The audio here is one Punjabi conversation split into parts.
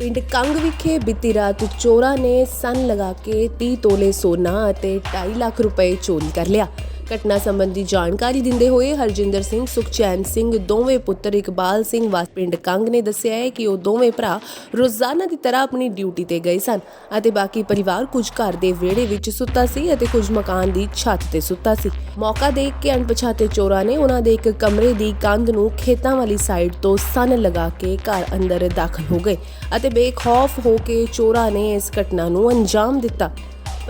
ਪਿੰਡ ਕੰਗ ਵਿਖੇ ਬੀਤੀ ਰਾਤ ਚੋਰਾਂ ਨੇ ਸੰਨ ਲਗਾ ਕੇ 30 ਤੋਲੇ ਸੋਨਾ ਅਤੇ 2.5 ਲੱਖ ਰੁਪਏ ਚੋਰੀ ਕਰ ਲਿਆ। ਘਟਨਾ ਸੰਬੰਧੀ ਜਾਣਕਾਰੀ ਦਿੰਦੇ ਹੋਏ ਹਰਜਿੰਦਰ ਸਿੰਘ, ਸੁਖਚੈਨ ਸਿੰਘ, ਦੋਵੇਂ ਪੁੱਤਰ ਇਕਬਾਲ ਸਿੰਘ ਵਾਸ ਪਿੰਡ ਕੰਗ ਨੇ ਦੱਸਿਆ ਹੈ ਕਿ ਉਹ ਦੋਵੇਂ ਭਰਾ ਰੋਜ਼ਾਨਾ ਦੀ ਤਰ੍ਹਾਂ ਆਪਣੀ ਡਿਊਟੀ ਤੇ ਗਏ ਸਨ ਅਤੇ ਬਾਕੀ ਪਰਿਵਾਰ ਕੁਝ ਘਰ ਦੇ ਵਿਹੜੇ ਵਿੱਚ ਸੁੱਤਾ ਸੀ ਅਤੇ ਕੁਝ ਮਕਾਨ ਦੀ ਛੱਤ ਤੇ ਸੁੱਤਾ ਸੀ। ਮੌਕਾ ਦੇਖ ਕੇ ਅਣਪਛਾਤੇ ਚੋਰਾਂ ਨੇ ਉਹਨਾਂ ਦੇ ਇੱਕ ਕਮਰੇ ਦੀ ਕੰਧ ਨੂੰ ਖੇਤਾਂ ਵਾਲੀ ਸਾਈਡ ਤੋਂ ਸੰਨ ਲਗਾ ਕੇ ਘਰ ਅੰਦਰ ਦਾਖਲ ਹੋ ਗਏ ਅਤੇ ਬੇਖੌਫ ਹੋ ਕੇ ਚੋਰਾਂ ਨੇ ਇਸ ਘਟਨਾ ਨੂੰ ਅੰਜਾਮ ਦਿੱਤਾ।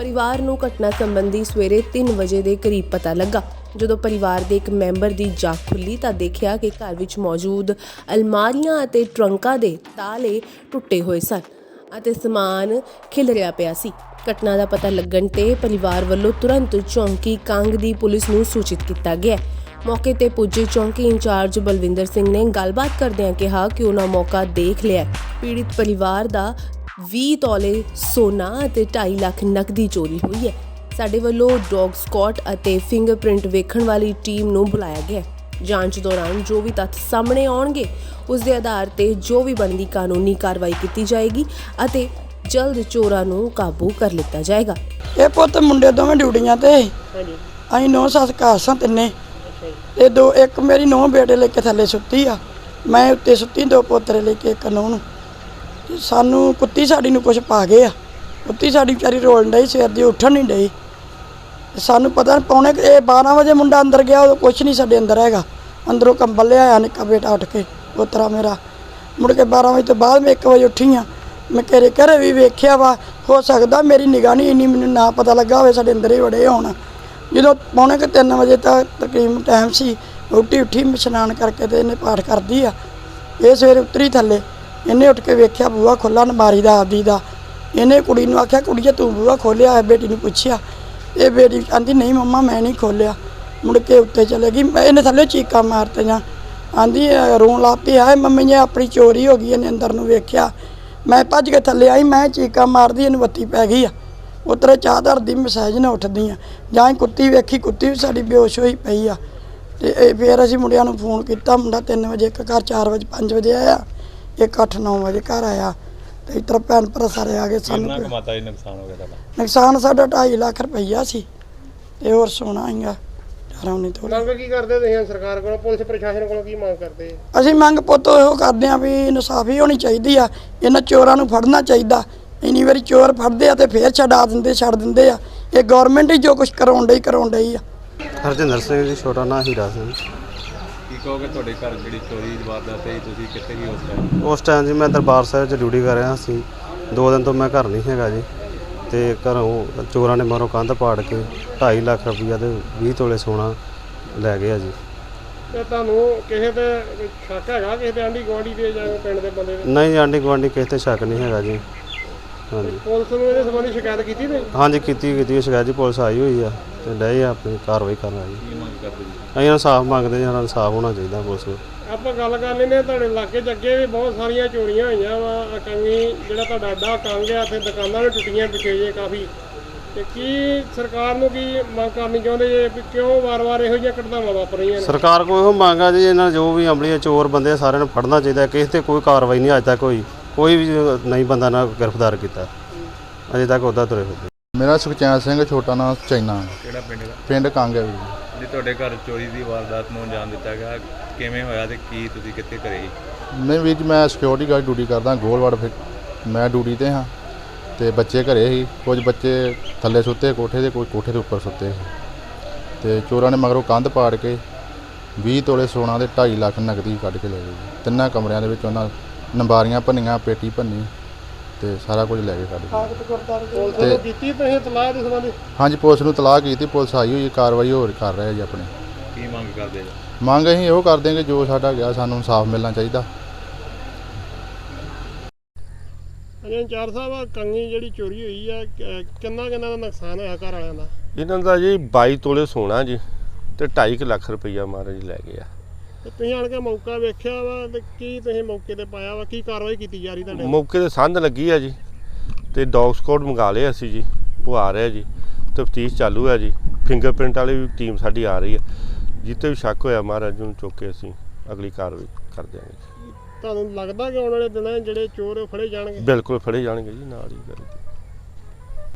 ਪਰਿਵਾਰ ਨੂੰ ਘਟਨਾ ਸੰਬੰਧੀ ਸਵੇਰੇ 3 ਵਜੇ ਦੇ ਕਰੀਬ ਪਤਾ ਲੱਗਾ। ਜਦੋਂ ਪਰਿਵਾਰ ਦੇ ਇੱਕ ਮੈਂਬਰ ਦੀ ਜਾਗ ਖੁੱਲੀ ਤਾਂ ਦੇਖਿਆ ਕਿ ਘਰ ਵਿੱਚ ਮੌਜੂਦ ਅਲਮਾਰੀਆਂ ਅਤੇ ਟਰੰਕਾਂ ਦੇ ਤਾਲੇ ਟੁੱਟੇ ਹੋਏ ਸਨ ਅਤੇ ਸਮਾਨ ਖਿਲਰਿਆ ਪਿਆ ਸੀ। ਘਟਨਾ ਦਾ ਪਤਾ ਲੱਗਣ ਤੇ ਪਰਿਵਾਰ ਵੱਲੋਂ ਤੁਰੰਤ ਚੌਂਕੀ ਕੰਗ ਦੀ ਪੁਲਿਸ ਨੂੰ ਸੂਚਿਤ ਕੀਤਾ ਗਿਆ। ਮੌਕੇ ਤੇ ਪੁੱਜੇ ਚੌਂਕੀ ਇੰਚਾਰਜ ਬਲਵਿੰਦਰ ਸਿੰਘ ਨੇ ਗੱਲਬਾਤ ਕਰਦਿਆਂ ਕਿਹਾ ਕਿ ਉਹਨਾਂ ਮੌਕਾ ਦੇਖ ਲਿਆ। ਹੈ। ਪੀੜਿਤ ਪਰਿਵਾਰ ਦਾ 20 ਤੋਲੇ ਸੋਨਾ ਅਤੇ 2.5 ਲੱਖ ਨਕਦੀ ਚੋਰੀ ਹੋਈ ਹੈ। ਸਾਡੇ ਵੱਲੋਂ ਡੌਗ ਸਕਾਟ ਅਤੇ ਫਿੰਗਰਪ੍ਰਿੰਟ ਵੇਖਣ ਵਾਲੀ ਟੀਮ ਨੂੰ ਬੁਲਾਇਆ ਗਿਆ। ਹੈ ਜਾਂਚ ਦੌਰਾਨ ਜੋ ਵੀ ਤੱਥ ਸਾਹਮਣੇ ਆਉਣਗੇ ਉਸ ਦੇ ਆਧਾਰ ਤੇ ਜੋ ਵੀ ਬਣਦੀ ਕਾਨੂੰਨੀ ਕਾਰਵਾਈ ਕੀਤੀ ਜਾਏਗੀ ਅਤੇ ਜਲਦ ਚੋਰਾਂ ਨੂੰ ਕਾਬੂ ਕਰ ਲਿੱਤਾ ਜਾਏਗਾ। ਇਹ ਪੁੱਤ ਮੁੰਡੇ ਦੋਵੇਂ ਡਿਊਟੀਆਂ ਤੇ ਹਾਂਜੀ। ਅਸੀਂ ਨੌ ਸੱਸ ਘਰ ਸਾਂ ਤਿੰਨੇ। ਤੇ ਦੋ ਇੱਕ ਮੇਰੀ ਨੌ ਬੇਟੇ ਲੈ ਕੇ ਥੱਲੇ ਸੁੱਤੀ ਆ। ਮੈਂ ਉੱਤੇ ਸੁੱਤੀ ਦੋ ਪੋਤਰੇ ਲੈ ਕੇ ਇੱਕ ਨੌ ਨੂੰ। ਤੇ ਸਾਨੂੰ ਕੁੱਤੀ ਸਾਡੀ ਨੂੰ ਕੁਝ ਪਾ ਗਏ ਆ। ਕੁੱਤੀ ਸਾਡੀ ਵਿਚਾਰੀ ਰੋਲਣ ਡਈ, ਸਵੇਰ ਦੀ ਉੱਠਣ ਨਹੀਂ ਡਈ। ਸਾਨੂੰ ਪਤਾ ਨੀ ਪੌਣੇ ਕੁ- ਇਹ 12 ਵਜੇ ਮੁੰਡਾ ਅੰਦਰ ਗਿਆ ਉਹ ਕੁਝ ਨਹੀਂ ਸਾਡੇ ਅੰਦਰ ਹੈਗਾ। ਅੰਦਰੋਂ ਕੰਬਲ ਲਿਆਇਆ ਨਿੱਕਾ ਬੇਟਾ ਉੱਠ ਕੇ, ਪੋਤਰਾ ਮੇਰਾ। ਮੁੜ ਕੇ 12 ਵਜੇ ਤੋਂ ਬਾਅਦ ਮੈਂ 1 ਵਜੇ ਉੱਠੀ ਆ। ਮੈਂ ਘਰੇ ਘਰੇ ਵੀ ਵੇਖਿਆ ਵਾ, ਹੋ ਸਕਦਾ ਮੇਰੀ ਨਿਗਾਹ ਨਹੀਂ ਇੰਨੀ ਮੈਨੂੰ ਨਾ ਪਤਾ ਲੱਗਾ ਹੋਵੇ ਸਾਡੇ ਅੰਦਰ ਹੀ ਵੜੇ ਹੋਣ। ਜਦੋਂ ਪੌਣੇ ਕੁ 3 ਵਜੇ ਤੱਕ ਤਕਰੀਬਨ ਟਾਈਮ ਸੀ ਉੱਠੀ ਉੱਠੀ ਮੈਂ ਇਸ਼ਨਾਨ ਕਰਕੇ ਤੇ ਇਹਨੇ ਪਾਠ ਕਰਦੀ ਆ। ਇਹ ਸਵੇਰੇ ਉਤਰੀ ਥੱਲੇ। ਇਹਨੇ ਉੱਠ ਕੇ ਵੇਖਿਆ ਬੂਹਾ ਖੁੱਲਾ ਨਮਾਰੀ ਦਾ ਆਪਦੀ ਦਾ। ਇਹਨੇ ਕੁੜੀ ਨੂੰ ਆਖਿਆ ਕੁੜੀਏ ਤੂੰ ਬੂਹਾ ਖੋਲਿਆ ਹੈ ਬੇਟੀ ਨੂੰ ਪੁੱਛਿਆ। ਇਹ ਬੇਟੀ ਕਹਿੰਦੀ ਨਹੀਂ ਮੰਮਾ ਮੈਂ ਨਹੀਂ ਖੋਲਿਆ ਮੁੜ ਕੇ ਉੱਤੇ ਚਲੇ ਗਈ। ਮੈਂ- ਇਹਨੇ ਥੱਲੇ ਚੀਕਾਂ ਮਾਰਤੀਆਂ। ਆਂਦੀ ਅਹ, ਰੋਣ ਲੱਗ ਪਈ ਹਾਏ ਮੰਮੀ ਜੀ ਆਪਣੀ ਚੋਰੀ ਹੋ ਗਈ ਇਹਨੇ ਅੰਦਰ ਨੂੰ ਵੇਖਿਆ। ਮੈਂ ਭੱਜ ਕੇ ਥੱਲੇ ਆਈ ਮੈਂ ਚੀਕਾਂ ਮਾਰਦੀ ਇਹਨੂੰ ਬੱਤੀ ਪੈ ਗਈ ਆ। ਉਤਰੇ ਚਾਹ ਧਰਦੀ ਮੈਸੇਜ ਨਾ ਉੱਠਦੀ ਆ। ਜਾਂ ਕੁੱਤੀ ਵੇਖੀ ਕੁੱਤੀ ਵੀ ਸਾਡੀ ਬੇਹੋਸ਼ ਹੋਈ ਪਈ ਆ। ਤੇ ਇਹ ਫਿਰ ਅਸੀਂ ਮੁੰਡਿਆਂ ਨੂੰ ਫੋਨ ਕੀਤਾ। ਮੁੰਡਾ 3 ਵਜੇ ਇੱਕ ਘਰ 4 ਵਜੇ 5 ਵਜੇ ਆਇਆ। ਇੱਕ 8 9 ਵਜੇ ਘਰ ਆਇਆ ਤੇ ਇਤਰ ਭੈਣ ਭਰਾ ਸਾਰੇ ਆ ਗਏ ਕਿੰਨਾ ਕੁ ਸਾਨੂੰ ਮਾਤਾ ਜੀ ਨੁਕਸਾਨ ਹੋ ਗਿਆ ਤੁਹਾਡਾ? ਨੁਕਸਾਨ ਸਾਡਾ 2.5 ਲੱਖ ਰੁਪਈਆ ਸੀ ਤੇ ਹੋਰ ਸੋਨਾ ਆਈਗਾ ਨਹੀਂ ਤੋਲੇ ਮੰਗ ਕੀ ਕਰਦੇ ਤੁਸੀਂ ਸਰਕਾਰ ਕੋਲੋਂ ਪੁਲਿਸ ਪ੍ਰਸ਼ਾਸਨ ਕੋਲੋਂ ਕੀ ਮੰਗ ਕਰਦੇ? ਅਸੀਂ ਮੰਗ ਪੁੱਤ ਇਹੋ ਕਰਦੇ ਆ ਵੀ ਇਨਸਾਫੀ ਹੋਣੀ ਚਾਹੀਦੀ ਆ ਇਹਨਾਂ ਚੋਰਾਂ ਨੂੰ ਫੜਨਾ ਚਾਹੀਦਾ ਇੰਨੀ ਵਾਰੀ ਚੋਰ ਫੜਦੇ ਆ ਤੇ ਫੇਰ ਛਡਾ ਦਿੰਦੇ ਛੱਡ ਦਿੰਦੇ ਆ ਇਹ ਗਵਰਨਮੈਂਟ ਹੀ ਜੋ ਕੁਝ ਕਰਾਉਣ ਡਈ ਕਰਾਉਣ ਡਈ ਆ। ਹਰਜਿੰਦਰ ਸਿੰਘ ਜੀ ਛੋਟਾ ਨਾਂ ਹੀਰਾ ਸਿੰਘ। ਕਹੋਗੇ ਤੁਹਾਡੇ ਘਰ ਜਿਹੜੀ ਚੋਰੀ ਦੀ ਵਾਰਦਾਤ ਹੈ ਤੁਸੀਂ ਕਿੱਥੇ ਹੀ ਉਸ ਟਾਈਮ ਉਸ ਟਾਈਮ ਜੀ ਮੈਂ ਦਰਬਾਰ ਸਾਹਿਬ 'ਚ ਡਿਊਟੀ ਕਰ ਰਿਹਾ ਸੀ। ਦੋ ਦਿਨ ਤੋਂ ਮੈਂ ਘਰ ਨਹੀਂ ਹੈਗਾ ਜੀ। ਤੇ ਘਰੋਂ ਚੋਰਾਂ ਨੇ ਮਾਰੋ ਕੰਧ ਪਾੜ ਕੇ 2.5 ਲੱਖ ਰੁਪਈਆ ਤੇ 20 ਤੋਲੇ ਸੋਨਾ ਲੈ ਗਏ ਆ ਜੀ। ਤੇ ਤੁਹਾਨੂੰ ਕਿਸੇ ਤੇ ਸ਼ੱਕ ਹੈਗਾ? ਕਿਸੇ ਤੇ ਆਂਢੀ ਗੁਆਂਢੀ ਦੇ ਜਾਂ ਪਿੰਡ ਦੇ ਬੰਦੇ ਦੇ? ਨਹੀਂ ਆਂਢੀ ਗੁਆਂਢੀ ਕਿਸੇ ਤੇ ਸ਼ੱਕ ਨਹੀਂ ਹੈਗਾ ਜੀ। ਹਾਂਜੀ। ਪੁਲਿਸ ਨੂੰ ਇਹਦੇ ਸੰਬੰਧੀ ਸ਼ਿਕਾਇਤ ਕੀਤੀ ਤੁਸੀਂ ਹਾਂਜੀ ਕੀਤੀ ਕੀਤੀ ਹੈ ਸ਼ਿਕਾਇਤ ਜੀ ਪੁਲਿਸ ਆਈ ਹੋਈ ਆ। ਤੇ ਡਏ ਆ ਆਪਣੀ ਕਾਰਵਾਈ ਕਰਨ ਜੀ ਕੀ ਮੰਗ ਕਰਦੇ ਜੀ ਅਸੀਂ ਇਨਸਾਫ ਮੰਗਦੇ ਹਾਂ ਇਨਸਾਫ ਹੋਣਾ ਚਾਹੀਦਾ ਪੁਲਿਸ ਨੂੰ। ਆਪਾਂ ਗੱਲ ਕਰ ਲੈਨੇ ਤੁਹਾਡੇ ਇਲਾਕੇ 'ਚ ਅੱਗੇ ਵੀ ਬਹੁਤ ਸਾਰੀਆਂ ਚੋਰੀਆਂ ਹੋਈਆਂ ਵਾ ਕੰਗੀ ਜਿਹੜਾ ਤੁਹਾਡਾ ਅੱਡਾ ਕੰਗ ਆ ਤੇ ਦੁਕਾਨਾਂ ਵੀ ਟੁੱਟੀਆਂ ਪਿੱਛੇ ਜੇ ਕਾਫੀ। ਤੇ ਕੀ ਸਰਕਾਰ ਨੂੰ ਕੀ ਮੰਗ ਕਰਨੀ ਚਾਹੁੰਦੇ ਜੇ ਵੀ ਕਿਉਂ ਵਾਰ-ਵਾਰ ਇਹੋ ਜਿਹੀਆਂ ਘਟਨਾਵਾਂ ਵਾਪਰ ਰਹੀਆਂ ਨੇ? ਸਰਕਾਰ ਕੋਲ ਇਹੋ ਮੰਗ ਆ ਜੀ ਇਹਨਾਂ ਜੋ ਵੀ ਅਮਲੀ ਚੋਰ ਬੰਦੇ ਆ, ਸਾਰਿਆਂ ਨੂੰ ਫੜਨਾ ਚਾਹੀਦਾ ਕਿਸੇ ਤੇ ਕੋਈ ਕਾਰਵਾਈ ਨਹੀਂ ਅੱਜ ਤੱਕ ਹੋਈ। ਕੋਈ ਵੀ ਨਹੀਂ ਬੰਦਾ ਨਾ ਗ੍ਰਿਫਤਾਰ ਕੀਤਾ। ਅਜੇ ਤੱਕ ਉਹਦਾ ਤੁਰੇ ਫਿਰਦੇ। ਮੇਰਾ ਸੁਖਚੈਨ ਸਿੰਘ ਛੋਟਾ ਨਾਂ ਚੈਨਾ। ਕਿਹੜਾ ਪਿੰਡ ਦਾ? ਪਿੰਡ ਕੰਗ ਹੈ ਜੀ। ਜੀ ਤੁਹਾਡੇ ਘਰ ਚੋਰੀ ਦੀ ਵਾਰਦਾਤ ਨੂੰ ਅੰਜਾਮ ਦਿੱਤਾ ਗਿਆ। ਕਿਵੇਂ ਹੋਇਆ ਤੇ ਕੀ ਤੁਸੀਂ ਕਿੱਥੇ ਕਰੇ ਨਹੀਂ ਵੀਰ ਜੀ ਮੈਂ ਸਿਕਿਉਰਿਟੀ ਗਾਰਡ ਡਿਊਟੀ ਕਰਦਾ ਗੋਲਵਾੜ ਫਿਰ ਮੈਂ ਡਿਊਟੀ ਤੇ ਹਾਂ। ਤੇ ਬੱਚੇ ਘਰੇ ਸੀ। ਕੁਝ ਬੱਚੇ ਥੱਲੇ ਸੁੱਤੇ ਕੋਠੇ ਦੇ ਕੋਈ ਕੋਠੇ ਦੇ ਉੱਪਰ ਸੁੱਤੇ ਸੀ। ਤੇ ਚੋਰਾਂ ਨੇ ਮਗਰੋਂ ਕੰਧ ਪਾੜ ਕੇ 20 ਤੋਲੇ ਸੋਨਾ ਦੇ 2.5 ਲੱਖ ਨਗਦੀ ਕੱਢ ਕੇ ਲੈ ਗਏ। ਜੀ। ਤਿੰਨਾਂ ਕਮਰਿਆਂ ਦੇ ਵਿੱਚ ਉਹਨਾਂ ਨੰਬਾਰੀਆਂ ਭੰਨੀਆਂ ਪੇਟੀ ਭੰਨੀ। ਤੇ ਸਾਰਾ ਕੁਝ ਲੈ ਕੇ ਕੱਢ ਗਏ ਪੁਲਿਸ ਨੂੰ ਕੀਤੀ ਤੁਸੀਂ ਇਤਲਾਹ ਦੇ ਸੰਬੰਧੀ? ਹਾਂਜੀ ਪੁਲਿਸ ਨੂੰ ਤਲਾਕ ਕੀਤੀ ਪੁਲਿਸ ਆਈ ਹੋਈ ਹੈ ਕਾਰਵਾਈ ਹੋਰ ਕਰ ਰਹੇ ਜੀ ਆਪਣੇ। ਕੀ ਮੰਗ ਕਰਦੇ ਜੀ? ਮੰਗ ਅਸੀਂ ਇਹੋ ਕਰਦੇ ਹਾਂ ਕਿ ਜੋ ਸਾਡਾ ਗਿਆ ਸਾਨੂੰ ਇਨਸਾਫ ਮਿਲਣਾ ਚਾਹੀਦਾ। ਅਜੇ ਚਾਰ ਸਾਹਿਬ ਆਹ ਕੰਗੀ ਜਿਹੜੀ ਚੋਰੀ ਹੋਈ ਆ ਕ- ਕਿੰਨਾ ਕਿੰਨਾ ਦਾ ਨੁਕਸਾਨ ਹੋਇਆ ਘਰ ਵਾਲਿਆਂ ਦਾ? ਇਹਨਾਂ ਦਾ ਜੀ 22 ਤੋਲੇ ਸੋਨਾ ਜੀ ਤੇ 2.5 ਲੱਖ ਰੁਪਈਆ ਮਹਾਰਾਜ ਲੈ ਗਏ ਆ। ਤੇ ਤੁਸੀਂ ਆਣ ਕੇ ਮੌਕਾ ਵੇਖਿਆ ਵਾ ਤੇ ਕੀ ਤੁਸੀਂ ਮੌਕੇ ਤੇ ਪਾਇਆ ਵਾ? ਕੀ ਕਾਰਵਾਈ ਕੀਤੀ ਜਾ ਰਹੀ ਤੁਹਾਡੇ? ਮੌਕੇ ਤੇ ਸੰਧ ਲੱਗੀ ਆ ਜੀ ਤੇ ਡੌਗ ਸਕੋਡ ਮੰਗਾ ਲਿਆ ਅਸੀਂ ਜੀ ਉਹ ਆ ਰਿਹਾ ਜੀ ਤਫਤੀਸ਼ ਚਾਲੂ ਹੈ ਜੀ ਫਿੰਗਰਪ੍ਰਿੰਟ ਵਾਲੀ ਵੀ ਟੀਮ ਸਾਡੀ ਆ ਰਹੀ ਹੈ ਜਿੱਤੇ ਵੀ ਸ਼ੱਕ ਹੋਇਆ ਮਹਾਰਾਜ ਨੂੰ ਚੁੱਕ ਕੇ ਅਸੀਂ ਅਗਲੀ ਕਾਰਵਾਈ ਕਰ ਦਿਆਂਗੇ। ਤੁਹਾਨੂੰ ਲੱਗਦਾ ਕਿ ਆਉਣ ਵਾਲੇ ਦਿਨਾਂ 'ਚ ਜਿਹੜੇ ਚੋਰ ਉਹ ਫੜੇ ਜਾਣਗੇ? ਬਿਲਕੁਲ ਫੜੇ ਜਾਣਗੇ ਜੀ ਨਾਲ ਹੀ ਕਰਕੇ